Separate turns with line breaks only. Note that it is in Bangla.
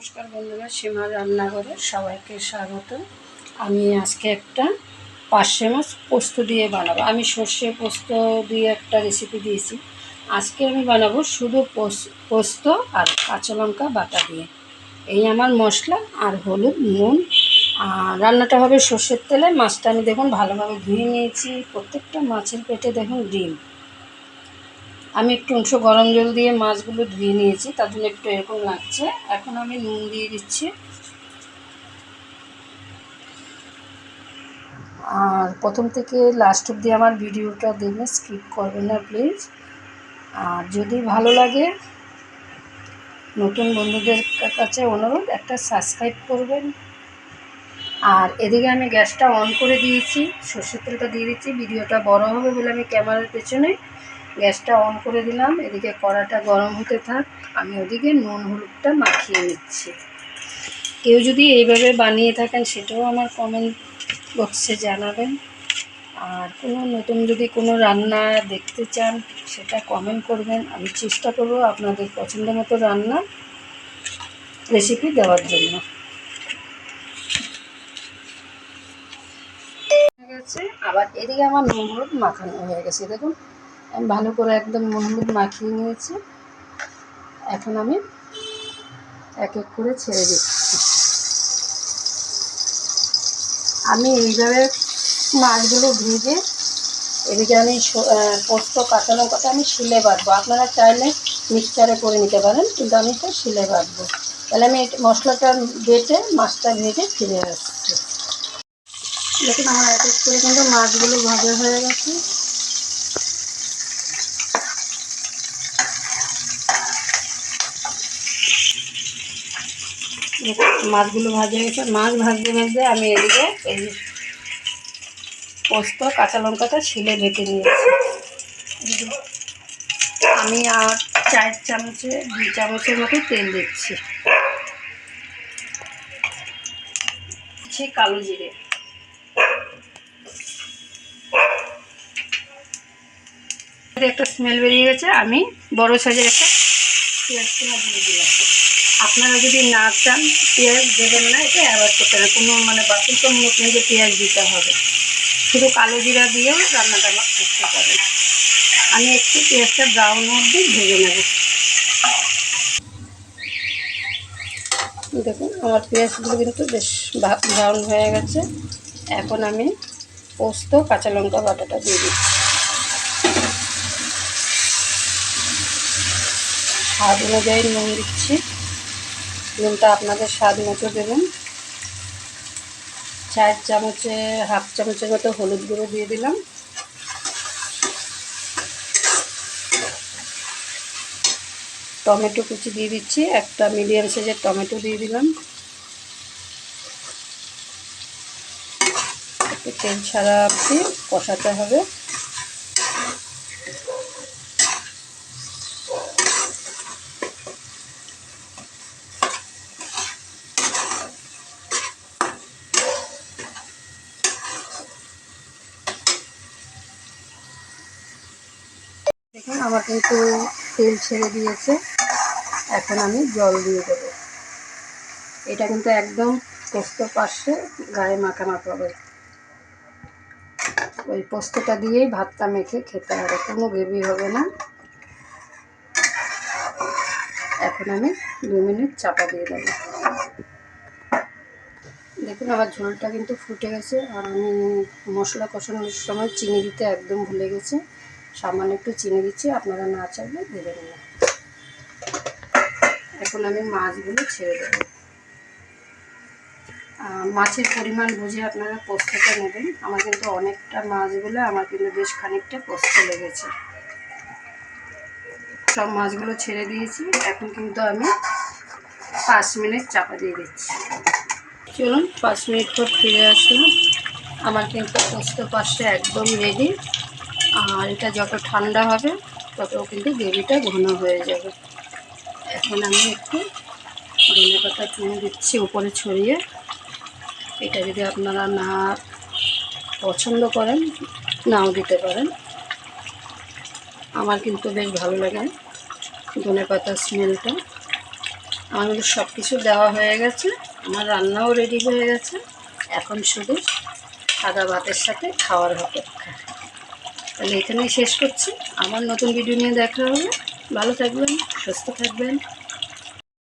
নমস্কার বন্ধুরা, সীমা রান্নাঘরে সবাইকে স্বাগত। আমি আজকে একটা পার্শে মাছ পোস্ত দিয়ে বানাবো। আমি সর্ষে পোস্ত দিয়ে একটা রেসিপি দিয়েছি। আজকে আমি বানাবো শুধু পোস- পোস্ত আর কাঁচা লঙ্কা বাটা দিয়ে। এই আমার মশলা আর হলুদ, নুন। আর রান্নাটা হবে সর্ষের তেলে। মাছটা আমি দেখুন ভালোভাবে ধুয়ে নিয়েছি। প্রত্যেকটা মাছের পেটে দেখুন ডিম। আমি একটু অংশ গরম জল দিয়ে মাছগুলো ধুয়ে নিয়েছি, তার জন্য একটু এরকম লাগছে। এখন আমি নুন দিয়ে দিচ্ছি। আর প্রথম থেকে লাস্ট অব্দি আমার ভিডিওটা দেখবেন স্কিপ করবেন না প্লিজ আর যদি ভালো লাগে, নতুন বন্ধুদের কাছে অনুরোধ, একটা সাবস্ক্রাইব করবেন। আর এদিকে আমি গ্যাসটা অন করে দিয়েছি, সর্ষের তেলটা দিয়ে দিচ্ছি, ভিডিওটা বড় হবে বলে আমি ক্যামেরার পেছনে গ্যাসটা অন করে দিলাম, এদিকে কড়াটা গরম হতে থাক, আমি ওদিকে নুন হলুদটা মাখিয়ে নিচ্ছি। কেউ যদি এইভাবে বানিয়ে থাকেন সেটাও আমার কমেন্ট বক্সে জানাবেন। আর কোনো নতুন যদি কোনো রান্না দেখতে চান, সেটা কমেন্ট করবেন। আমি চেষ্টা করব আপনাদের পছন্দ মতো রান্না রেসিপি দেওয়ার জন্য। আবার এদিকে আমার নুন হলুদ মাখানো হয়ে গেছে। দেখুন আমি ভালো করে একদম হলুদ মাখিয়ে নিয়েছি। এখন আমি এক এক করে ছেড়ে দিচ্ছি। আমি এইভাবে মাছগুলো ভেজে এদিকে আমি পোস্ত, কাঁচা লঙ্কাটা আমি শিলে বাটবো। আপনারা চাইলে মিক্সচারে করে নিতে পারেন, কিন্তু আমি তো শিলে বাটবো। তাহলে আমি এটা- মশলাটা বেটে মাছটা ভেজে ফিরে আসছি। দেখুন আমার এক এক করে কিন্তু মাছগুলো ভাজা হয়ে গেছে। মাছগুলো ভাজা গেছে। মাছ ভাজতে ভাজতে আমি এদিকে এই পোস্ত, কাঁচা লঙ্কাটা শিলে বেটে নিয়েছি। আমি আর চার চামচে, দুই চামচের মতো তেল দিচ্ছি। কালো জিরে। একটা স্মেল বেরিয়ে গেছে, আমি বড় সাইজের একটা পেঁয়াজ দিয়ে দিলাম। আপনারা যদি না চান, পেঁয়াজ দেবেন না এটা অ্যাভয়েড করতে হবে। কোনো মানে বাধ্যতামূলক নেই যে পেঁয়াজ দিতে হবে। শুধু কালো জিরা দিয়েও রান্নাটা আমার করতে পারেন আমি একটু পেঁয়াজটা ব্রাউন অবধি ভেজে নেব। দেখুন, আমার পেঁয়াজগুলো কিন্তু বেশ ব্রাউন হয়ে গেছে। এখন আমি পোস্ত, কাঁচা লঙ্কা বাটাটা দিয়ে দিচ্ছি। স্বাদ অনুযায়ী নুন দিচ্ছি। নুনটা আপনাদের স্বাদ মতো দেবেন। চার চামচে, হাফ চামচের মতো হলুদ গুঁড়ো দিয়ে দিলাম। টমেটো কুচি দিয়ে দিচ্ছি। একটা মিডিয়াম সাইজের টমেটো দিয়ে দিলাম। তেল ছাড়া আপনি কষাতে হবে। দেখুন আমার কিন্তু তেল ছেড়ে দিয়েছে। এখন আমি জল দিয়ে দেবো। এটা কিন্তু একদম পোস্ত পাশে গায়ে মাখানো হবে। ওই পোস্তটা দিয়েই ভাতটা মেখে খেতে হবে, কোনো গ্রেভি হবে না। এখন আমি দু মিনিট চাপা দিয়ে দেবো। দেখুন, আমার ঝোলটা কিন্তু ফুটে গেছে। আর আমি মশলা কষানোর সময় চিনি দিতে একদম ভুলে গেছি। সামান্য একটু চিনি দিচ্ছি, আপনারা না চাইলে দেবেন না এখন আমি মাছগুলো ছেড়ে দেবো। মাছের পরিমাণ বুঝে আপনারা পোস্তটা নেবেন। আমার কিন্তু অনেকটা মাছ বলে আমার কিন্তু বেশ খানিকটা পোস্ত লেগেছে। সব মাছগুলো ছেড়ে দিয়েছি। এখন কিন্তু আমি পাঁচ মিনিট চাপা দিয়ে দিচ্ছি। চলুন, পাঁচ মিনিট পর ফিরে আসলাম। আমার কিন্তু পোস্ত পাশটা একদম রেডি আর এটা যত ঠান্ডা হবে, তত কিন্তু গ্রেভিটা ঘন হয়ে যাবে। এখন আমি একটু ধনে পাতা চুন দিচ্ছি উপরে ছড়িয়ে। এটা যদি আপনারা না পছন্দ করেন, নাও দিতে পারেন। আমার কিন্তু বেশ ভালো লাগে ধনে পাতার স্মেলটা। আমার কিন্তু সব কিছু দেওয়া হয়ে গেছে, আমার রান্নাও রেডি হয়ে গেছে। এখন শুধু সাদা ভাতের সাথে খাওয়ার অপেক্ষা। তাহলে এখানেই শেষ করছি। আমার নতুন ভিডিও নিয়ে দেখা হবে। ভালো থাকবেন সুস্থ থাকবেন।